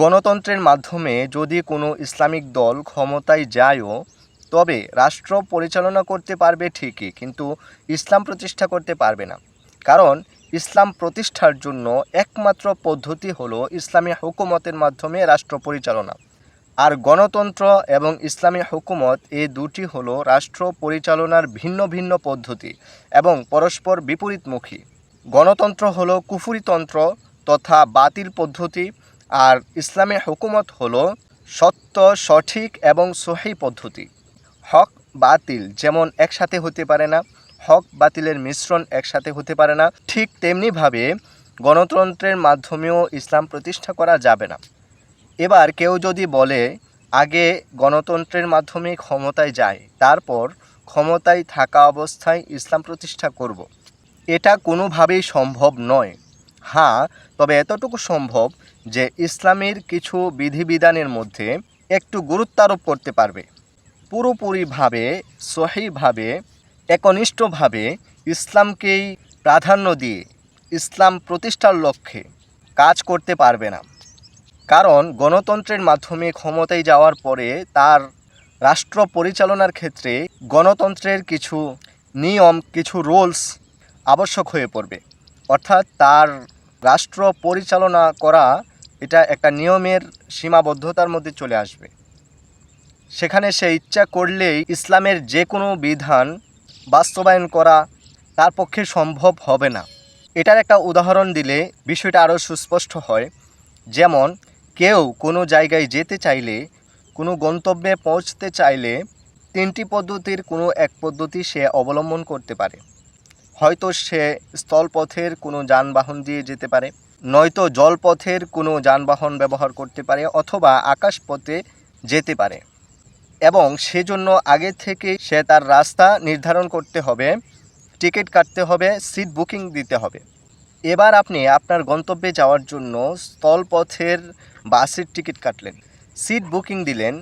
গণতন্ত্রের মাধ্যমে যদি কোনো ইসলামিক দল ক্ষমতায় যায়ও, তবে রাষ্ট্র পরিচালনা করতে পারবে ঠিকই, কিন্তু ইসলাম প্রতিষ্ঠা করতে পারবে না। কারণ ইসলাম প্রতিষ্ঠার জন্য একমাত্র পদ্ধতি হলো ইসলামী হুকুমতের মাধ্যমে রাষ্ট্র পরিচালনা। আর গণতন্ত্র এবং ইসলামী হুকুমত এই দুটি হলো রাষ্ট্র পরিচালনার ভিন্ন ভিন্ন পদ্ধতি এবং পরস্পর বিপরীতমুখী। গণতন্ত্র হলো কুফুরিতন্ত্র তথা বাতিল পদ্ধতি আর ইসলামী হুকুমত হলো সত্য, সঠিক এবং সহি পদ্ধতি। হক, বাতিল যেমন একসাথে হতে পারে না, হক, বাতিলের মিশ্রণ একসাথে হতে পারে না, ঠিক তেমনিভাবে গণতন্ত্রের মাধ্যমেও ইসলাম প্রতিষ্ঠা করা যাবে না। এবার কেউ যদি বলে, আগে গণতন্ত্রের মাধ্যমে ক্ষমতায় যায় তারপর ক্ষমতায় থাকা অবস্থায় ইসলাম প্রতিষ্ঠা করব। এটা কোনোভাবেই সম্ভব নয়। হ্যাঁ তবে এতটুকু সম্ভব যে ইসলামের কিছু বিধিবিধানের মধ্যে একটু গুরুত্ব আরোপ করতে পারবে। পুরোপুরিভাবে, সহিভাবে, একনিষ্ঠভাবে ইসলামকেই প্রাধান্য দিয়ে ইসলাম প্রতিষ্ঠার লক্ষ্যে কাজ করতে পারবে না। কারণ গণতন্ত্রের মাধ্যমে ক্ষমতায় যাওয়ার পরে তার রাষ্ট্র পরিচালনার ক্ষেত্রে গণতন্ত্রের কিছু নিয়ম, কিছু রুলস আবশ্যক হয়ে পড়বে। অর্থাৎ তার রাষ্ট্র পরিচালনা করা এটা একটা নিয়মের সীমাবদ্ধতার মধ্যে চলে আসবে। সেখানে সে ইচ্ছা করলেই ইসলামের যে কোনো বিধান বাস্তবায়ন করা তার পক্ষে সম্ভব হবে না। এটার একটা উদাহরণ দিলে বিষয়টা আরও সুস্পষ্ট হয়। যেমন, কেউ কোনো জায়গায় যেতে চাইলে, কোনো গন্তব্যে পৌঁছতে চাইলে তিনটি পদ্ধতির কোনো এক পদ্ধতি সে অবলম্বন করতে পারে। হয়তো সে স্থলপথের কোনো যানবাহন দিয়ে যেতে পারে, নয়তো জলপথের কোনো যানবাহন ব্যবহার করতে পারে অথবা আকাশপথে যেতে পারে। এবং সেজন্য আগে থেকে সে তার রাস্তা নির্ধারণ করতে হবে, টিকিট কাটতে হবে, সিট বুকিং দিতে হবে। এবার আপনি আপনার গন্তব্যে যাওয়ার জন্য স্থলপথের বাসের টিকিট কাটলেন, সিট বুকিং দিলেন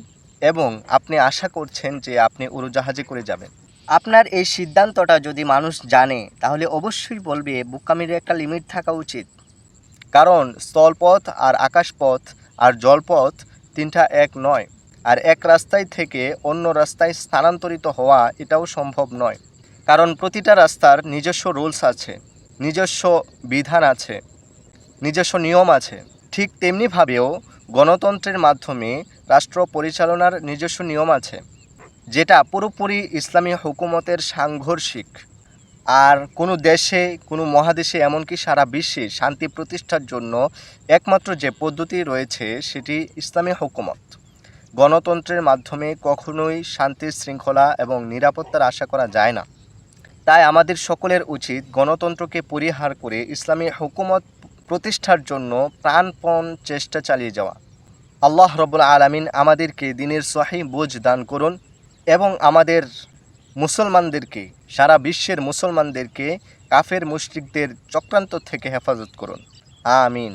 এবং আপনি আশা করছেন যে আপনি উড়োজাহাজে করে যাবেন। আপনার এই সিদ্ধান্তটা যদি মানুষ জানে, তাহলে অবশ্যই বলবে, বুকামির একটা লিমিট থাকা উচিত। কারণ স্থলপথ আর আকাশপথ আর জলপথ তিনটা এক নয়। আর এক রাস্তায় থেকে অন্য রাস্তায় স্থানান্তরিত হওয়া এটাও সম্ভব নয়। কারণ প্রতিটা রাস্তার নিজস্ব রুলস আছে, নিজস্ব বিধান আছে, নিজস্ব নিয়ম আছে। ঠিক তেমনিভাবেও গণতন্ত্রের মাধ্যমে রাষ্ট্র পরিচালনার নিজস্ব নিয়ম আছে। যেটা পুরোপুরি ইসলামী হুকুমতের সাংঘর্ষিক। আর কোনো দেশে, কোনো মহাদেশে, এমনকি সারা বিশ্বে শান্তি প্রতিষ্ঠার জন্য একমাত্র যে পদ্ধতি রয়েছে সেটি ইসলামী হুকুমত। গণতন্ত্রের মাধ্যমে কখনোই শান্তি শৃঙ্খলা এবং নিরাপত্তার আশা করা যায় না। তাই আমাদের সকলের উচিত গণতন্ত্রকে পরিহার করে ইসলামী হুকুমত প্রতিষ্ঠার জন্য প্রাণপণ চেষ্টা চালিয়ে যাওয়া। আল্লাহ রবুল আলমিন আমাদেরকে দিনের সহি বোঝ দান করুন। এবং আমাদের মুসলমানদেরকে সারা বিশ্বের মুসলমানদেরকে কাফের মুশরিকদের চক্রান্ত থেকে হেফাজত করুন। আমিন।